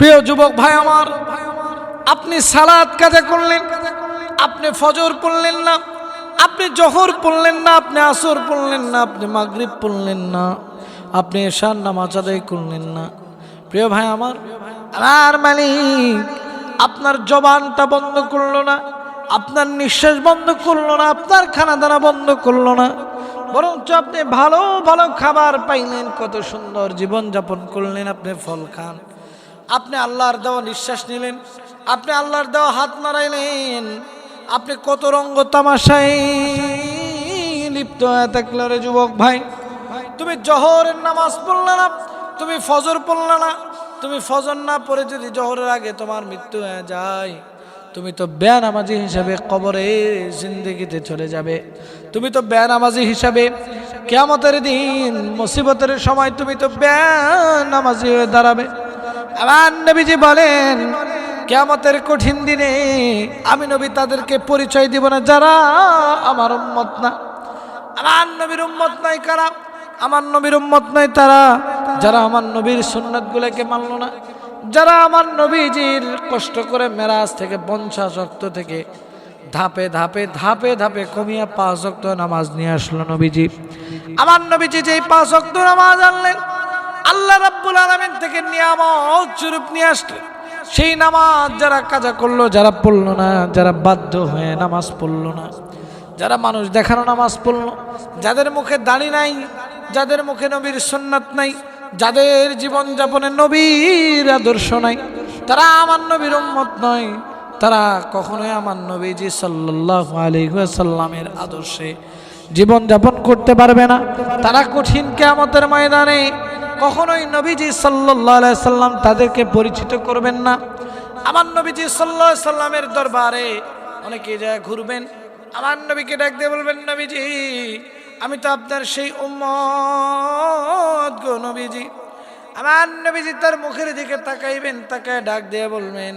প্রিয় যুবক ভাই আমার, আপনি সালাদ কাজে করলেন, আপনি ফজর পড়লেন না, আপনি জহর পড়লেন না, আপনি আসর পড়লেন না, আপনি মাগরিব পড়লেন না, আপনি এশার নামাজ আদায় করলেন না। প্রিয় ভাই আমার আর মালিক, আপনার জবানটা বন্ধ করল না, আপনার নিঃশ্বাস বন্ধ করল না, আপনার খানা দানা বন্ধ করল না, বরঞ্চ আপনি ভালো ভালো খাবার পাইলেন, কত সুন্দর জীবন যাপন করলেন, আপনি ফল খান। আপনি আল্লাহর দেওয়া নিঃশ্বাস নিলেন, আপনি আল্লাহর দেওয়া হাত নাড়াইলেন, আপনি কত রঙ্গ তামাশায় লিপ্ত রে যুবক ভাই। তুমি জহরের নামাজ পড়লে না, তুমি ফজর পড়লে না, তুমি ফজর না পড়ে যদি জহরের আগে তোমার মৃত্যু হয়ে যায়, তুমি তো বেনামাজি হিসাবে কবরে জিন্দগিতে চলে যাবে। তুমি তো বেনামাজি হিসাবে কেমতের দিন, মুসিবতের সময় তুমি তো বেনামাজি হয়ে দাঁড়াবে। আমার নবীজি বলেন কেমতের কঠিন দিনে আমি নবী তাদেরকে পরিচয় দিব না, যারা আমার উম্মত না। আমার নবীর উম্মত নয় কারা? আমার নবীর উম্মত নয় তারা, যারা আমার নবীর সুন্নত গুলাকে মানলো না। যারা আমার নবীজির কষ্ট করে মেরাজ থেকে, পঞ্চাশ অক্ত থেকে ধাপে ধাপে ধাপে ধাপে কমিয়া পাঁচ অক্ত নামাজ নিয়ে আসলো নবীজি। আমার নবীজি যেই পাঁচ অক্ত নামাজ আনলেন, আল্লাহ রাব্বুল আলমিন থেকে নিয়ামত স্বরূপ নিয়ে আসলেন সেই নামাজ যারা কাজা করল, যারা পড়ল না, যারা বাধ্য হয়ে নামাজ পড়ল না, যারা মানুষ দেখানো নামাজ পড়ল, যাদের মুখে দাড়ি নাই, যাদের মুখে নবীর সন্ন্যাত নাই, যাদের জীবন যাপনে নবীর আদর্শ নাই, তারা আমার নবীর উম্মত নয়, তারা কখনোই আমার নবীজি সাল্লাহ আলিহাসাল্লামের আদর্শে জীবন যাপন করতে পারবে না। তারা কঠিন কেয়ামতের ময়দানে কখনোই নবীজি সাল্লাহ সাল্লাম তাদেরকে পরিচিত করবেন না। আমার নবীজি সাল্লাহ সাল্লামের দরবারে অনেকে যায় ঘুরবেন, আমার নবীকে ডাক দিয়ে বলবেন, নবীজি, আমি তো আপনার সেই উম্মত গো নবীজি। আমার নবীজি তার মুখের দিকে তাকাইবেন, তাকায় ডাক দিয়ে বলবেন,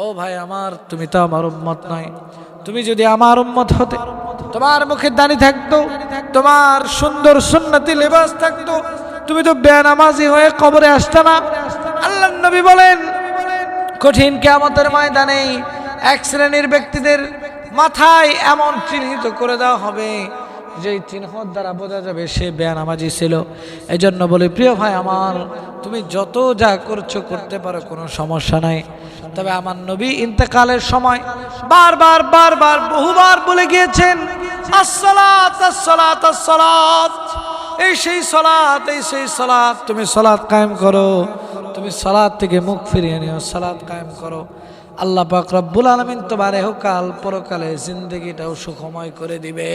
ও ভাই আমার, তুমি তো আমার উম্মত নয় তুমি যদি আমার উম্মত হতে, তোমার মুখে দাঁড়িয়ে থাকতো, তোমার সুন্দর সুন্নতি লেবাস থাকতো তুমি তো বেনামাজি হয়ে কবরে আসতে না। আল্লাহ নবী বলেন, কঠিন কেয়ামতের ময়দানে এক শ্রেণির ব্যক্তিদের মাথায় এমন চিহ্নিত করে দেওয়া হবে, যেই চিহ্ন দ্বারা বোঝা যাবে সে বেয়ানামাজি ছিল। এই জন্য বলি, প্রিয় ভাই আমার, তুমি যত যা করছ করতে পারো, কোনো সমস্যা নাই। তবে আমার নবী ইন্তেকালের সময় বারবার বারবার, বহুবার বলে গিয়েছেন, আসসালাত আসসালাত আসসালাত। এই সেই সলাৎ এই সেই সলাৎ তুমি সলাৎ কায়েম করো। তুমি সলাৎ থেকে মুখ ফিরিয়ে নিও সলাৎ কায়েম করো। আল্লাহ পাক আলমিন তোমার এহকাল পরকালে জিন্দগিটাও সুখময় করে দিবে।